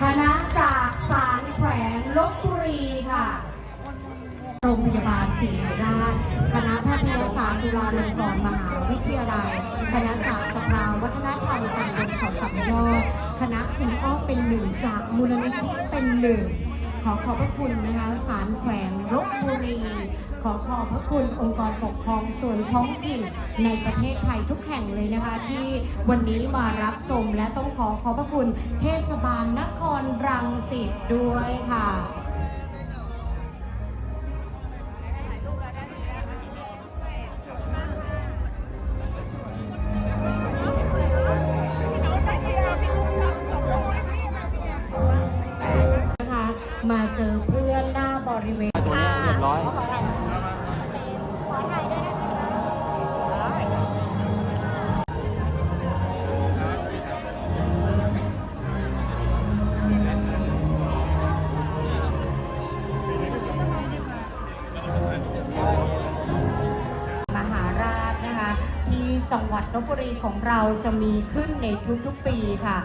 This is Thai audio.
คณะจากสารแขวงลบบุรีค่ะ โรงพยาบาลศิริราชคณะแพทยศาสตร์จุฬาลงกรณ์มหาวิทยาลัย คณะจากสภาวัฒนธรรมตำบลเขาสามยอดคณะคุณอ้อเป็นหนึ่งจากมูลนิธิเป็นหนึ่งขอขอบพระคุณนะคะสารแขวงลบบุรี อขอบพระคุณองค์กรปกครองส่วนท้องถิ่นในประเทศไทยทุกแห่งเลยนะคะ ที่วันนี้มารับชมและต้องขอขอบพระคุณเทศบาลนครรังสิตด้วยค่ะนะคะมาเจอเพื่อนหน้าบริเวณตัวนี้เรียบร้อย ที่จังหวัดลบบุรีของเราจะมีขึ้นในทุกๆปีค่ะ